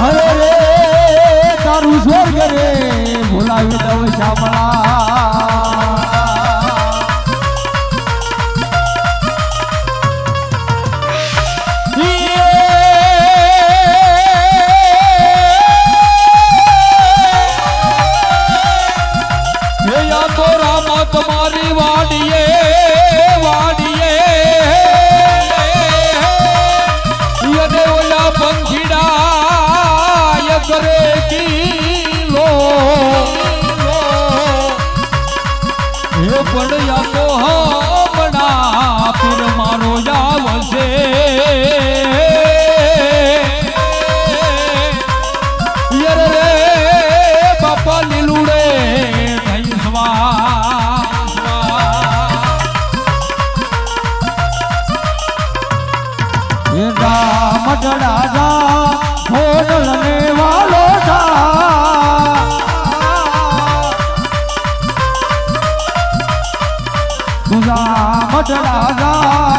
અરે રે તારું સ્વર્ગ રે. ભૂલાવી દઉં શ્યામળા કરે કિલો. હે પડ્યા તો હમણા પીર મારો આવશે. યર રે બાપા રામ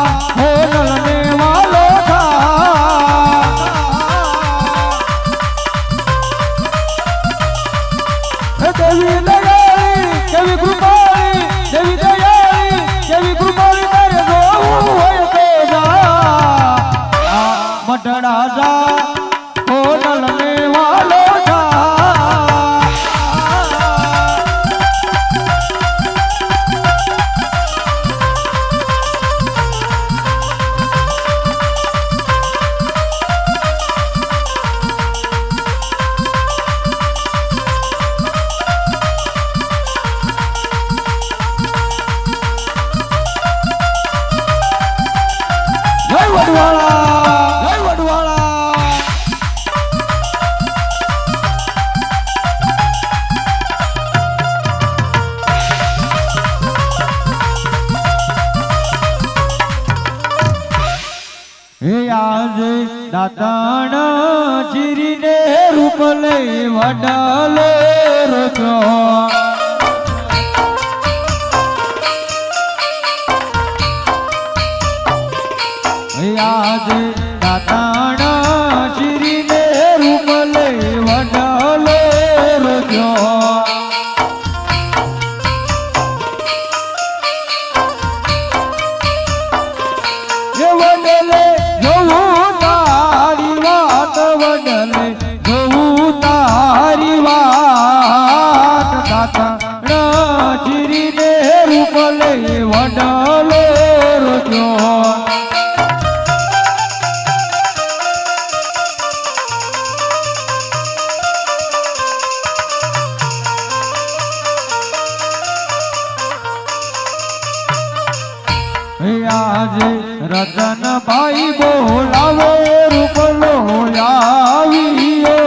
હે આજ દાતાણ ચીરીને રૂપ લઈ વડાલે રોજો આજ રૂપ વડાલો હે આજે રતનભાઈ બોલાવે રૂપલો આવ્યો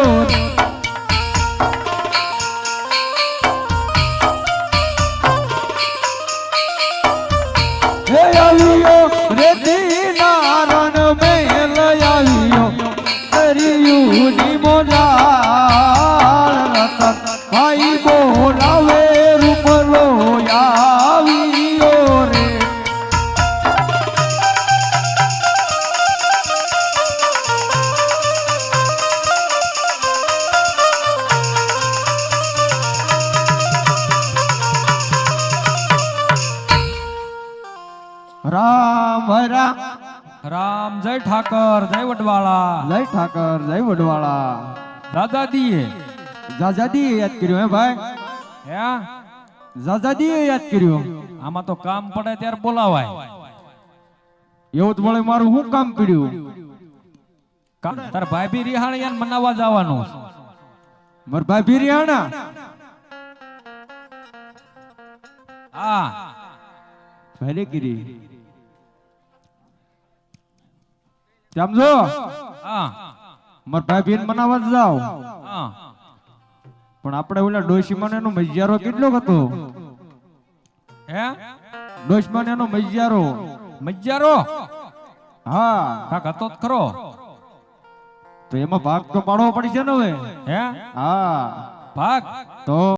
રામ રામ જય ઠાકર જય વડવાળા. જય ઠાકર જય વડવાળા. દાદા દીએ યાદ કર્યું હે ભાઈ? હે જાજાદી યાદ કર્યું. આમાં તો કામ પડે ત્યારે બોલાવાય. એવું તો મળે મારું શું કામ પડ્યું તાર ભાઈ બી રિહાણ મનાવવા જવાનું. મારા ભાઈ બિરિયાણા હા. ભલે કરી સમજો હા. મારા ભાઈ બેન મનાવા જ જાવ પણ આપણે ઓલા ડોશીમાન નો મજિયારો કેટલો હતો? હે? ડોશીમાને નો મજિયારો મજિયારો હા. કાક હતો જ ખરો. તો એમાં ભાગ તો પાડવો પડશે ને હવે? હે? હા. ભાગ? તો